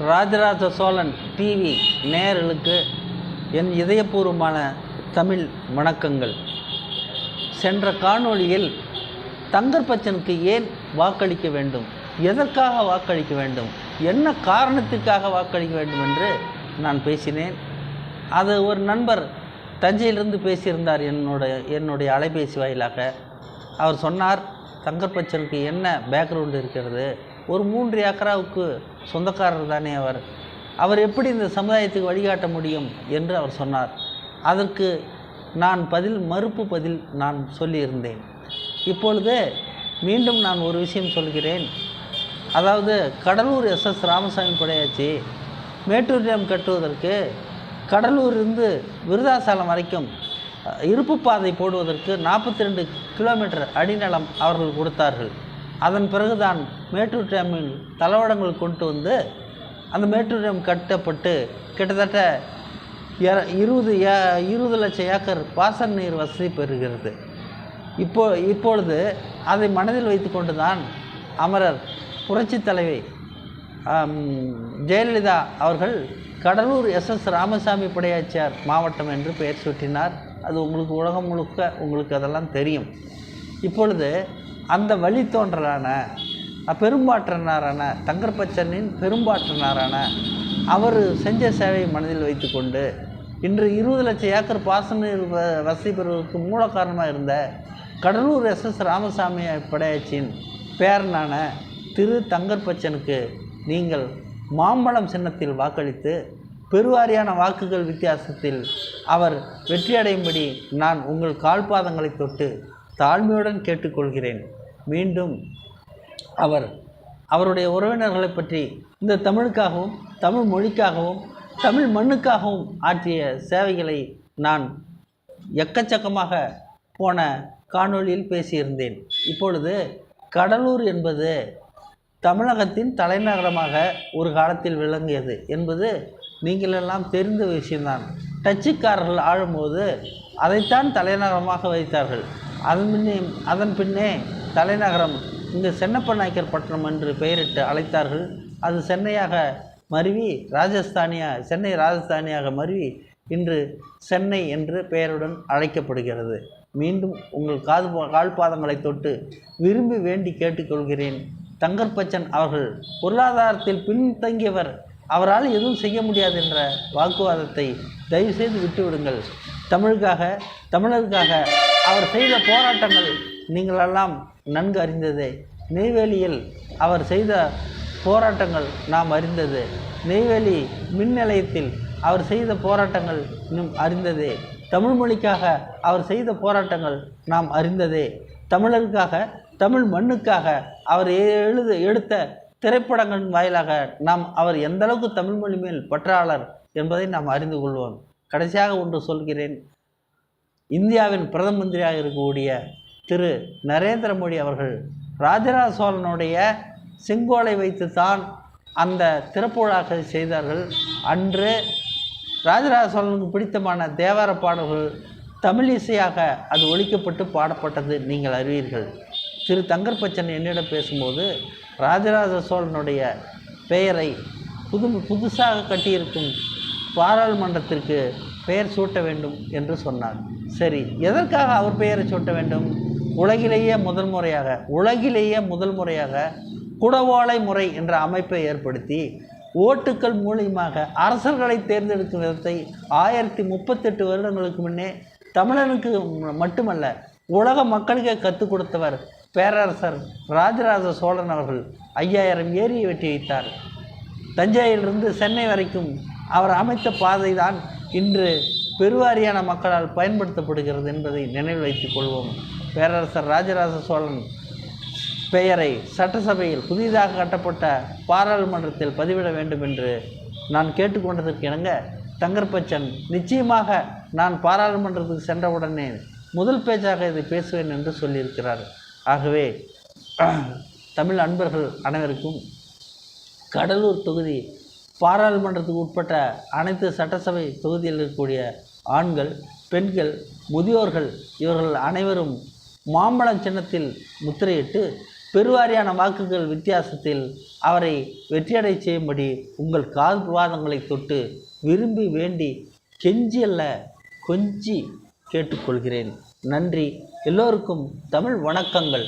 Rajaraja Cholan TV நேயர்களுக்கு என் இதயபூர்வமான தமிழ் வணக்கங்கள். சென்ற காணொளியில் தங்கர்பச்சனுக்கு ஏன் வாக்களிக்க வேண்டும்? எதற்காக வாக்களிக்க வேண்டும்? என்ன காரணத்திற்காக வாக்களிக்க வேண்டும் என்று நான் பேசினேன். அது ஒரு நண்பர் தஞ்சையிலிருந்து பேசியிருந்தார் என்னுடைய என்னுடைய அலைபேசி வாயிலாக. அவர் சொன்னார் தங்கர்பச்சனுக்கு என்ன பேக்ரவுண்ட் இருக்கிறது? ஒரு மூன்று ஏக்கராவுக்கு சொந்தக்காரர் தானே அவர். அவர் எப்படி இந்த சமுதாயத்துக்கு வழிகாட்ட முடியும் என்று அவர் சொன்னார். அதற்கு நான் பதில் மறுப்பு பதில் நான் சொல்லியிருந்தேன். இப்பொழுது மீண்டும் நான் ஒரு விஷயம் சொல்கிறேன். அதாவது கடலூர் எஸ்எஸ் ராமசாமி படையாச்சி மேட்டூர் டேம் கட்டுவதற்கு கடலூரிலிருந்து விருதாசலம் வரைக்கும் இருப்பு பாதை போடுவதற்கு நாற்பத்தி ரெண்டு கிலோமீட்டர் அடிநலம் அவர்கள் கொடுத்தார்கள். அதன் பிறகுதான் மேட்டூர் டேமில் தளவாடங்கள் கொண்டு வந்து அந்த மேட்டூர் டேம் கட்டப்பட்டு கிட்டத்தட்ட இருபது ஏ- இருபது லட்சம் ஏக்கர் பாசன நீர் வசதி பெறுகிறது. இப்போ இப்பொழுது அதை மனதில் வைத்துக்கொண்டு தான் அமரர் புரட்சி தலைவி ஜெயலலிதா அவர்கள் கடலூர் எஸ்எஸ் ராமசாமி படையாச்சியார் மாவட்டம் என்று பெயர் சூட்டினார். அது உங்களுக்கு உலகம் முழுக்க உங்களுக்கு அதெல்லாம் தெரியும். இப்பொழுது அந்த வழித்தோன்றலான பெரும்பாற்றனாரான தங்கர்பச்சனின் பெரும்பாற்றனாரான அவர் செஞ்ச சேவையை மனதில் வைத்துக்கொண்டு இன்று இருபது லட்சம் ஏக்கர் பாசன வ- வசதி பெறுவதற்கு மூல காரணமாக இருந்த கடலூர் எஸ்எஸ் ராமசாமி படையாச்சியின் பேரனான திரு தங்கர்பச்சனுக்கு நீங்கள் மாம்பழம் சின்னத்தில் வாக்களித்து பெருவாரியான வாக்குகள் வித்தியாசத்தில் அவர் வெற்றியடையும்படி நான் உங்கள் கால்பாதங்களை தொட்டு தாழ்மையுடன் கேட்டுக்கொள்கிறேன். மீண்டும் அவர் அவருடைய உறவினர்களை பற்றி இந்த தமிழுக்காகவும் தமிழ் மொழிக்காகவும் தமிழ் மண்ணுக்காகவும் ஆற்றிய சேவைகளை நான் எக்கச்சக்கமாக போன காணொளியில் பேசியிருந்தேன். இப்பொழுது கடலூர் என்பது தமிழகத்தின் தலைநகரமாக ஒரு காலத்தில் விளங்கியது என்பது நீங்களெல்லாம் தெரிந்த விஷயம்தான். டச்சுக்காரர்கள் ஆழும்போது அதைத்தான் தலைநகரமாக வைத்தார்கள். அதன் பின்னே அதன் பின்னே தலைநகரம் இங்கு சென்னப்ப நாயக்கர் பட்டணம் என்று பெயரிட்டு அழைத்தார்கள். அது சென்னையாக மருவி ராஜஸ்தானியா சென்னை ராஜஸ்தானியாக மருவி இன்று சென்னை என்று பெயருடன் அழைக்கப்படுகிறது. மீண்டும் உங்கள் காது கால்பாதங்களை தொட்டு விரும்பி வேண்டி கேட்டுக்கொள்கிறேன். தங்கர்பச்சன் அவர்கள் பொருளாதாரத்தில் பின்தங்கியவர் அவரால் எதுவும் செய்ய முடியாது என்ற வாக்குவாதத்தை தயவுசெய்து விட்டுவிடுங்கள். தமிழுக்காக தமிழருக்காக அவர் செய்த போராட்டங்கள் நீங்களெல்லாம் நன்கு அறிந்ததே. நெய்வேலியில் அவர் செய்த போராட்டங்கள் நாம் அறிந்தது. நெய்வேலி மின் நிலையத்தில் அவர் செய்த போராட்டங்கள் இன்னும் அறிந்ததே. தமிழ் மொழிக்காக அவர் செய்த போராட்டங்கள் நாம் அறிந்ததே. தமிழருக்காக தமிழ் மண்ணுக்காக அவர் எழுத எடுத்த திரைப்படங்களின் வாயிலாக நாம் அவர் எந்த அளவுக்கு தமிழ் மொழி மேல் பற்றாளர் என்பதை நாம் அறிந்து கொள்வோம். கடைசியாக ஒன்று சொல்கிறேன். இந்தியாவின் பிரதம மந்திரியாக இருக்கக்கூடிய திரு நரேந்திர மோடி அவர்கள் ராஜராஜ சோழனுடைய செங்கோலை வைத்து தான் அந்த திறப்பு செய்தார்கள். அன்று ராஜராஜ சோழனுக்கு பிடித்தமான தேவார பாடல்கள் தமிழ் இசையாக அது ஒழிக்கப்பட்டு பாடப்பட்டது நீங்கள் அறிவீர்கள். திரு தங்கர்பச்சன் என்னிடம் பேசும்போது ராஜராஜ சோழனுடைய பெயரை புது புதுசாக கட்டியிருக்கும் பாராளுமன்றத்திற்கு பெயர் சூட்ட வேண்டும் என்று சொன்னார். சரி எதற்காக அவர் பெயரை சூட்ட வேண்டும்? உலகிலேயே முதல் முறையாக உலகிலேயே முதல் முறையாக குடவோலை முறை என்ற அமைப்பை ஏற்படுத்தி ஓட்டுக்கள் மூலியமாக அரசர்களை தேர்ந்தெடுக்கும் விதத்தை ஆயிரத்தி முப்பத்தெட்டு வருடங்களுக்கு முன்னே தமிழனுக்கு மட்டுமல்ல உலக மக்களுக்கே கற்றுக் கொடுத்தவர் பேரரசர் ராஜராஜ சோழன் அவர்கள் ஐயாயிரம் ஏரியை வெட்டி வைத்தார். தஞ்சையிலிருந்து சென்னை வரைக்கும் அவர் அமைத்த பாதை தான் இன்று பெருவாரியான மக்களால் பயன்படுத்தப்படுகிறது என்பதை நினைவு வைத்துக் கொள்வோம். பேரரசர் ராஜராஜ சோழன் பெயரை சட்டசபையில் புதிதாக கட்டப்பட்ட பாராளுமன்றத்தில் பதிவிட வேண்டும் என்று நான் கேட்டுக்கொண்டதற்கு இணங்க தங்கர்பச்சன் நிச்சயமாக நான் பாராளுமன்றத்துக்கு சென்றவுடனே முதல் பேச்சாக இதை பேசுவேன் என்று சொல்லியிருக்கிறார். ஆகவே தமிழ் அன்பர்கள் அனைவருக்கும் கடலூர் தொகுதி பாராளுமன்றத்துக்கு உட்பட்ட அனைத்து சட்டசபை தொகுதியில் இருக்கக்கூடிய ஆண்கள் பெண்கள் முதியோர்கள் இவர்கள் அனைவரும் மாம்பழம் சின்னத்தில் முத்திரையிட்டு பெருவாரியான வாக்குகள் வித்தியாசத்தில் அவரை வெற்றியடை செய்யும்படி உங்கள் காது விவாதங்களை தொட்டு விரும்பி வேண்டி கெஞ்சி அல்ல கொஞ்சி கேட்டுக்கொள்கிறேன். நன்றி. எல்லோருக்கும் தமிழ் வணக்கங்கள்.